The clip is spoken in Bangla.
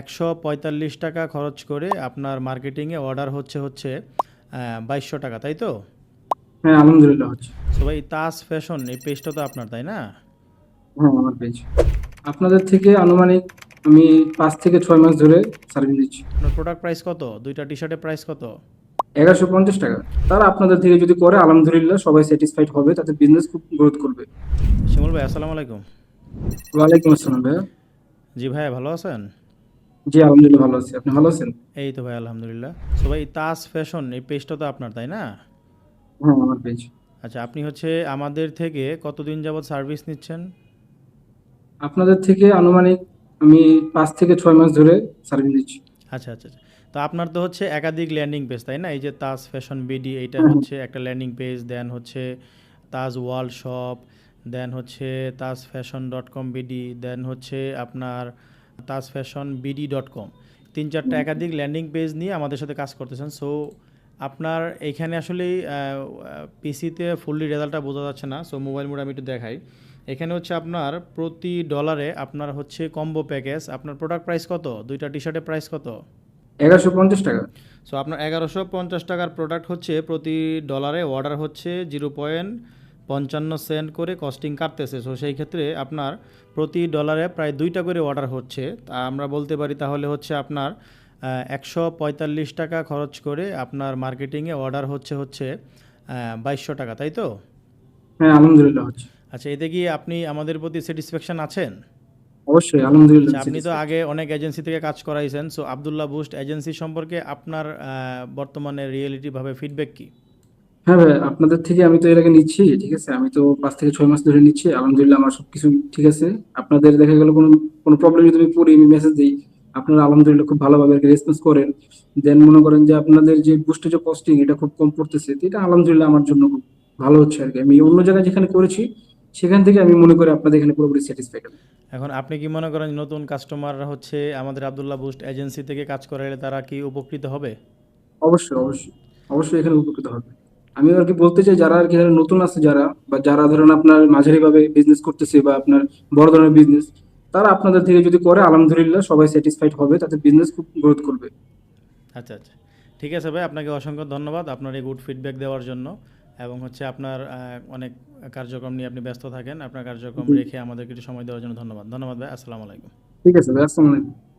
একশো পঁয়তাল্লিশ টাকা খরচ করে আপনার মার্কেটিংয়ে অর্ডার হচ্ছে হচ্ছে বাইশশো টাকা তাই তো? হ্যাঁ আলহামদুলিল্লাহ হচ্ছে। সো ভাই তাজ ফ্যাশন এই পেজটা তো আপনার তাই না? হ্যাঁ আমার পেজ। আপনাদের থেকে আনুমানিক আমি পাঁচ থেকে ছয় মাস ধরে সার্ভিস দিচ্ছি। আপনার প্রোডাক্ট প্রাইস কত? দুইটা টি শার্টের প্রাইস কত? এগারোশো পঞ্চাশ টাকা। তারা আপনাদের থেকে যদি করে আলহামদুলিল্লাহ সবাই স্যাটিসফাইড হবে তাতে বিজনেস খুব গ্রোথ করবে। শিমুল ভাই আসসালামু আলাইকুম। ওয়ালাইকুম আসসালাম ভাইয়া। জি ভাই ভালো আছেন? জি আলহামদুলিল্লাহ ভালো আছি। আপনি ভালো আছেন? এই তো ভাই আলহামদুলিল্লাহ। সো ভাই তাজ ফ্যাশন এই পেজটা তো আপনার তাই না? হ্যাঁ আমার পেজ। আচ্ছা আপনি হচ্ছে আমাদের থেকে কতদিন যাবত সার্ভিস নিচ্ছেন? আপনাদের থেকে আনুমানিক আমি পাঁচ থেকে ছয় মাস ধরে সার্ভিস দিচ্ছি আচ্ছা আচ্ছা আচ্ছা। তো আপনার তো হচ্ছে একাধিক ল্যান্ডিং পেজ তাই না? এই যে তাজ ফ্যাশন বিডি এইটা হচ্ছে একটা ল্যান্ডিং পেজ দেন হচ্ছে তাজ ওয়ার্ল্ড শপ দেন হচ্ছে Taj fashion dot com BD then হচ্ছে আপনার Taj fashion BD dot com. তিন চারটা একাধিক ল্যান্ডিং পেজ নিয়ে আমাদের সাথে কাজ করতেছেন। সো আপনার এইখানে আসলেই পিসিতে ফুললি রেজাল্টটা বোঝা যাচ্ছে না। সো মোবাইল মোড আমি একটু দেখাই। এখানে হচ্ছে আপনার প্রতি ডলারে আপনার হচ্ছে কম্বো প্যাকেজ। আপনার প্রোডাক্ট প্রাইস কত? দুইটা টি শার্টের প্রাইস কত? এগারোশো পঞ্চাশ টাকা। সো আপনার এগারোশো পঞ্চাশ টাকার প্রোডাক্ট হচ্ছে প্রতি ডলারে অর্ডার হচ্ছে জিরো পয়েন্ট পঞ্চান্ন সেন্ট করে কস্টিং কাটতেছে। সো সেই ক্ষেত্রে আপনার প্রতি ডলারে প্রায় দুইটা করে অর্ডার হচ্ছে। তা আমরা বলতে পারি তাহলে হচ্ছে আপনার একশো পঁয়তাল্লিশ টাকা খরচ করে আপনার মার্কেটিংয়ে অর্ডার হচ্ছে হচ্ছে বাইশশো টাকা তাই তো? হ্যাঁ আলহামদুলিল্লাহ হচ্ছে। আচ্ছা এতে কি আপনি আমাদের প্রতি স্যাটিসফ্যাকশন আছেন? অবশ্যই আলহামদুলিল্লাহ আচ্ছা, আপনি তো আগে অনেক এজেন্সি থেকে কাজ করাইছেন। সো আবদুল্লাহ বুস্ট এজেন্সি সম্পর্কে আপনার বর্তমানে রিয়েলিটি ভাবে ফিডব্যাক কি? হ্যাঁ ভাই আপনাদের থেকে আমি তো এর আগে নিচ্ছি ঠিক আছে? আমি তো পাঁচ থেকে ছয় মাস ধরে নিচ্ছি আলহামদুলিল্লাহ আমার সবকিছু ঠিক আছে। আপনাদের দেখা গেল কোনো কোনো প্রবলেম যদি আমি পড়ি আমি মেসেজ দিই আপনারা আলহামদুলিল্লাহ খুব ভালোভাবে রেসপন্স করেন। দেন মনে করেন যে আপনাদের যে বুস্টে যে কস্টিং এটা খুব কম পড়তেছে এটা আলহামদুলিল্লাহ আমার জন্য খুব ভালো হচ্ছে আর কি আমি অন্য জায়গায় যেখানে করেছি সেখান থেকে আমি মনে করি আপনাদের এখানে পুরোপুরি স্যাটিসফাইড এখন আপনি কি মনে করেন নতুন কাস্টমাররা হচ্ছে আমাদের আবদুল্লাহ বুস্ট এজেন্সি থেকে কাজ করাইলে তারা কি উপকৃত হবে? অবশ্যই অবশ্যই। অবশ্যই এখানে উপকৃত হবে। আমি আর কি বলতে চাই যারা আর কি নতুন আছে যারা বা যারা ধরেন আপনার মাঝারি ভাবে বিজনেস করতেছে বা আপনার বড় ধরনের বিজনেস তারা আপনাদের থেকে যদি করে আলহামদুলিল্লাহ সবাই স্যাটিসফাইড হবে তাতে বিজনেস খুব গ্রোথ করবে। আচ্ছা আচ্ছা। ঠিক আছে ভাই আপনাকে অসংখ্য ধন্যবাদ আপনার এই গুড ফিডব্যাক দেওয়ার জন্য এবং হচ্ছে আপনার অনেক কার্যক্রম নিয়ে আপনি ব্যস্ত থাকেন। আপনার কার্যক্রম। রেখে আমাদের কিছু সময় দেওয়ার জন্য ধন্যবাদ। ধন্যবাদ ভাই আসসালামু আলাইকুম। ঠিক আছে ভাই আসসালামু আলাইকুম।